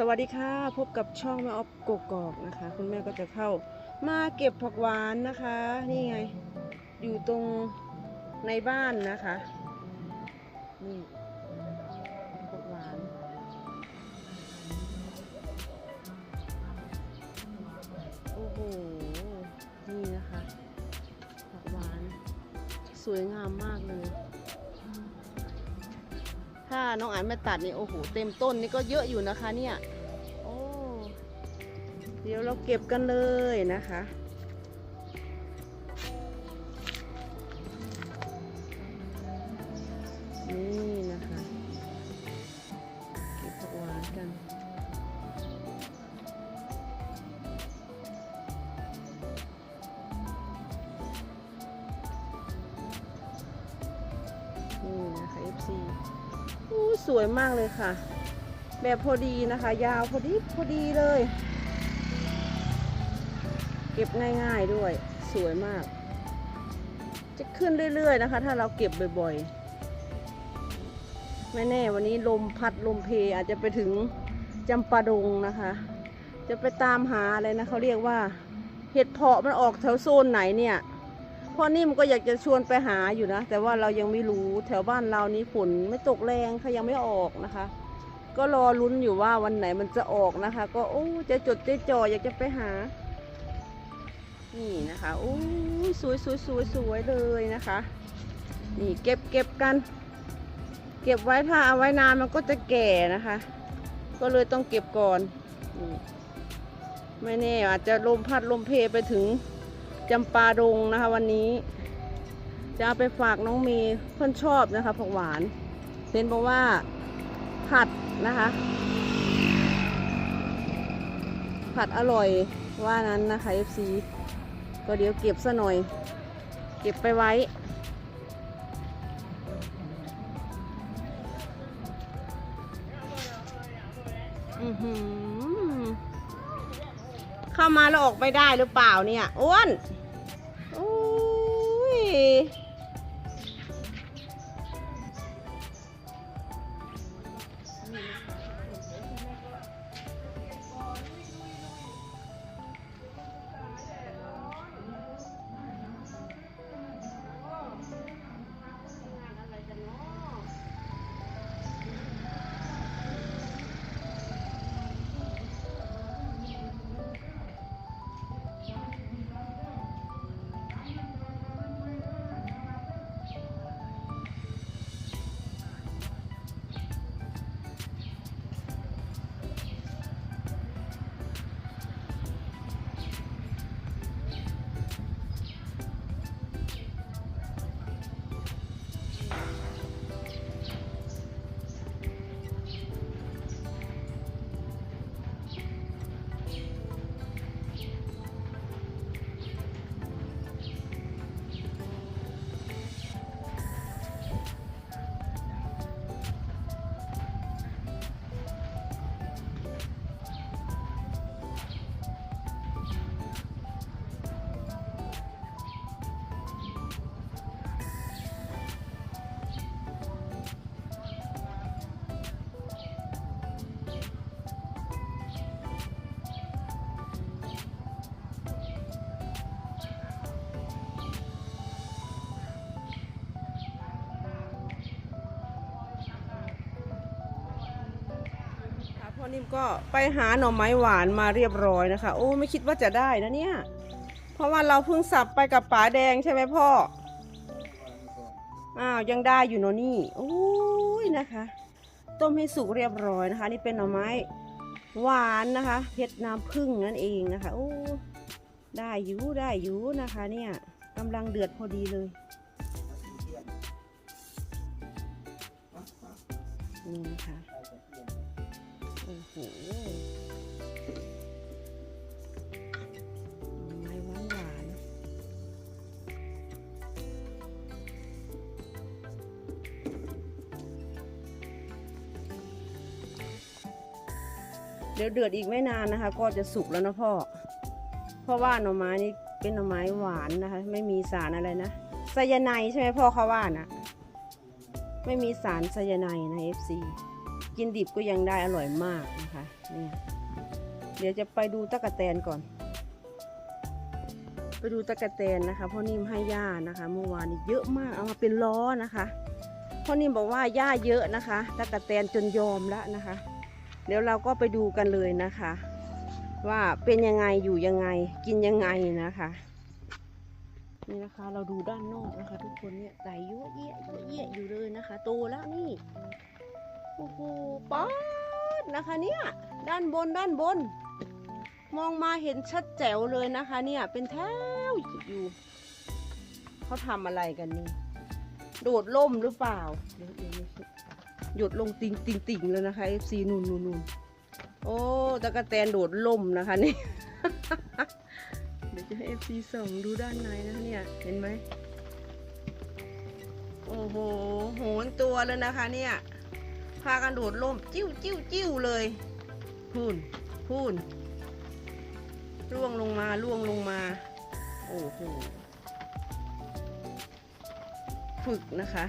สวัสดีค่ะ พบกับช่องแม่ออฟกกอกนะคะ คุณแม่ก็จะเข้ามาเก็บผักหวานนะคะ นี่ไง อยู่ตรงในบ้านนะคะ นี่ผักหวาน โอ้โห นี่นะคะผักหวาน สวยงามมากเลย ถ้าน้องอันม่ตัดนี่โอ้โหเต็มต้นนี่ก็เยอะอยู่นะคะเนี่ยโอ้เดี๋ยวเราเก็บกันเลยนะคะนี่นะคะเก็บผักหวานกันนี่นะคะ FC สวยมากเลยค่ะ แบบพอดีนะคะ ยาวพอดีพอดีเลย เก็บง่ายๆด้วย สวยมาก จะขึ้นเรื่อยๆนะคะ ถ้าเราเก็บบ่อยๆ ไม่แน่วันนี้ลมพัดลมเพอาจจะไปถึงจำปาดงนะคะ จะไปตามหาอะไรนะเขาเรียกว่า เห็ดเพาะมันออกแถวโซนไหนเนี่ย พ่อนิ่มก็อยากจะชวนไปหาอยู่นะ แต่ว่าเรายังไม่รู้แถวบ้านเรานี้ฝนไม่ตกแรงค่ะยังไม่ออกนะคะ ก็รอลุ้นอยู่ว่าวันไหนมันจะออกนะคะ ก็โอ้จะจดจะจ่ออยากจะไปหา นี่นะคะโอ้ยสวยสวยสวยสวยเลยนะคะ นี่เก็บเก็บกัน เก็บไว้ถ้าเอาไว้นานมันก็จะแก่นะคะ ก็เลยต้องเก็บก่อนไม่แน่อาจจะลมพัดลมเพไปถึง จำปาดงนะคะ วันนี้ จะเอาไปฝากน้องเมย์เพื่อนชอบนะคะผักหวานเซ็นบอกว่าผัดนะคะ ผัดอร่อยว่านั้นนะคะ FC ก็เดี๋ยวเก็บซะหน่อย เก็บไปไว้ เข้ามาแล้วออกไม่ได้หรือเปล่าเนี่ยอ้วนอุ้ย อนิ่มก็ไปหาหน่อไม้หวานมาเรียบร้อยนะคะ โอ้ไม่คิดว่าจะได้นะเนี่ย เพราะว่าเราเพิ่งสับไปกับป๋าแดงใช่ไหมพ่อ อ้าวยังได้อยู่เนอะนี่โอ้ยนะคะ ต้มให้สุกเรียบร้อยนะคะ นี่เป็นหน่อไม้หวานนะคะเพชรน้ำผึ้งนั่นเองนะคะโอ้ได้อยู่ได้อยู่นะคะ เนี่ยกำลังเดือดพอดีเลยนี่นะคะ โอ้โหไม้หวานหวานเดี๋ยวเดือดอีกไม่นานนะคะ ก็จะสุกแล้วนะพ่อ เพราะว่าหน่อไม้นี่เป็นหน่อไม้หวานนะคะ ไม่มีสารอะไรนะไซยาไนใช่ไหมพ่อเขาว่านะไม่มีสารไซยาไนด์นะ FC กินดิบก็ยังได้อร่อยมากนะคะเนี่เดี๋ยวจะไปดูตะกะแตนก่อน ไปดูตะกะแตนนะคะพ่อนิ่มให้ย่านะคะ เมื่อวานนี้เยอะมากเอามาเป็นล้อนะคะพ่อนิ่มบอกว่าย่าเยอะนะคะตะกะแตนจนยอมแล้วนะคะ เดี๋ยวเราก็ไปดูกันเลยนะคะ ว่าเป็นยังไงอยู่ยังไง กินยังไงนะคะนี่นะคะเราดูด้านนอกนะคะ ทุกคนเนี่ยไก่ยั่วเยี่ยยั่วเยี่ยอยู่เลยนะคะ โตแล้วนี่ โอ้โหป๊อดนะคะเนี่ยด้านบนด้านบน มองมาเห็นชัดแจ๋วเลยนะคะเนี่ยเป็นแถวอยู่เขาทำอะไรกันนี่ โดดล่มหรือเปล่าเดี๋ยวเดี๋ยวเดี๋ยวหยดลงติงติงติงเลยนะคะ FC นู่นนู่นนู่นโอ้ตะกะแตนโดดล่มนะคะนี่เดี๋ยวจะให้ FC ส่องดูด้านในนะคะเนี่ยเห็นไหมโอ้โหโหนตัวเลยนะคะเนี่ย พากันโดดล่มจิ้วจิ้วจิ้วเลยพูนพูนร่วงลงมาร่วงลงมา โอ้โหฝึกนะคะ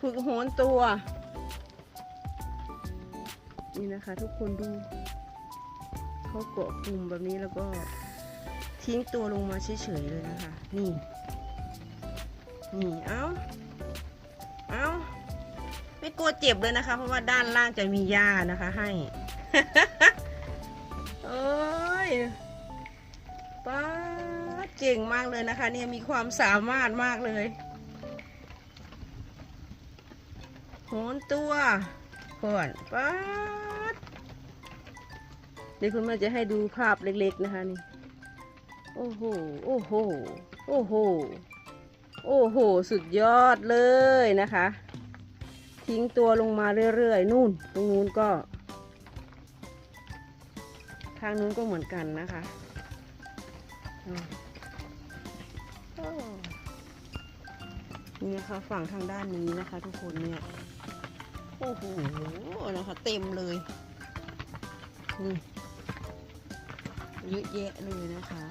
ฝึกโหนตัว นี่นะคะ ทุกคนดูเขาเกาะกลุ่มแบบนี้แล้วก็ทิ้งตัวลงมาเฉยๆเลยนะคะ นี่ นี่ เอาเอาไม่กลัวเจ็บเลยนะคะ เพราะว่าด้านล่างจะมีหญ้านะคะให้เอ้ยป้าเก่งมากเลยนะคะ เนี่ยมีความสามารถมากเลยโหนตัวก่อนป้าเดี๋ยวคุณแม่จะให้ดูภาพเล็กๆนะคะนี่ โอ้โห โอ้โห โอ้โห โอ้โห สุดยอดเลยนะคะ ทิ้งตัวลงมาเรื่อยๆ นู่น ตรงนู้นก็ ทางนู้นก็เหมือนกันนะคะนี่นะคะฝั่งทางด้านนี้นะคะ ทุกคนเนี่ย โอ้โหนะคะเต็มเลยนี่เยอะแยะเลยนะคะ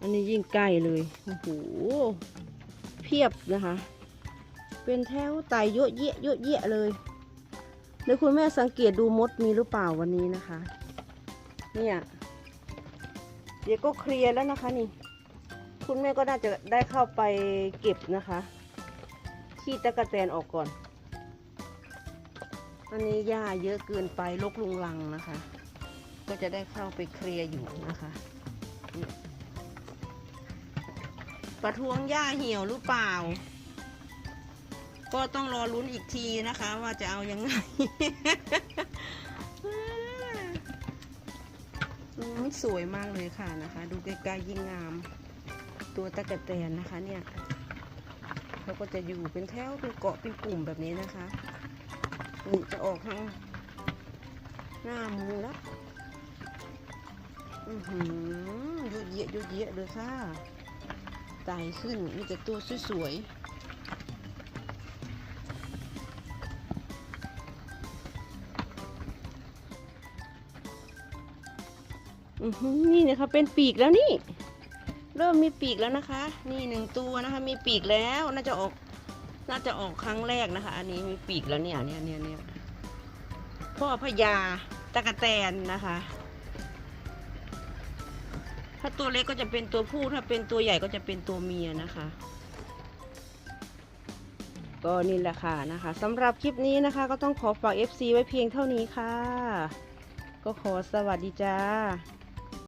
อันนี้ยิ่งใกล้เลย โอ้โห เพียบนะคะ เป็นแถวไตเยอะแยะเยอะแยะเลยเดี๋ยวคุณแม่สังเกตดูมดมีหรือเปล่าวันนี้นะคะ เนี่ยเดี๋ยวก็เคลียร์แล้วนะคะนี่ คุณแม่ก็น่าจะได้เข้าไปเก็บนะคะขี้ตะกะแตนออกก่อนอันนี้หญ้าเยอะเกินไปลกลุงลังนะคะ ก็จะได้เข้าไปเคลียร์อยู่นะคะ ประท้วงหญ้าเหี่ยวหรือเปล่า ก็ต้องรอลุ้นอีกทีนะคะ ว่าจะเอายังไงสวยมากเลยค่ะนะคะ ดูใกล้ๆยิ่งงาม ตัวตะกะแตนนะคะเนี่ยเขาก็จะอยู่เป็นแถวเป็นเกาะเป็นกลุ่มแบบนี้นะคะนี่จะออกทางหน้ามือแล้วอือหือยุดเยะยุดเยะเลยค่ะ ไต่ขึ้น มีแต่ตัวสวยๆนี่นะคะเป็นปีกแล้วนี่ เริ่มมีปีกแล้วนะคะ นี่หนึ่งตัวนะคะ มีปีกแล้วน่าจะออกน่าจะออกครั้งแรกนะคะ อันนี้มีปีกแล้วเนี่ยเนี่ยเนี่ยเนี่ยพ่อพญาตะกะแตนนะคะ ถ้าตัวเล็กก็จะเป็นตัวผู้ ถ้าเป็นตัวใหญ่ก็จะเป็นตัวเมียนะคะ ก็นี่แหละค่ะนะคะสำหรับคลิปนี้นะคะ ก็ต้องขอฝาก FC ไว้เพียงเท่านี้ค่ะ ก็ขอสวัสดีจ้า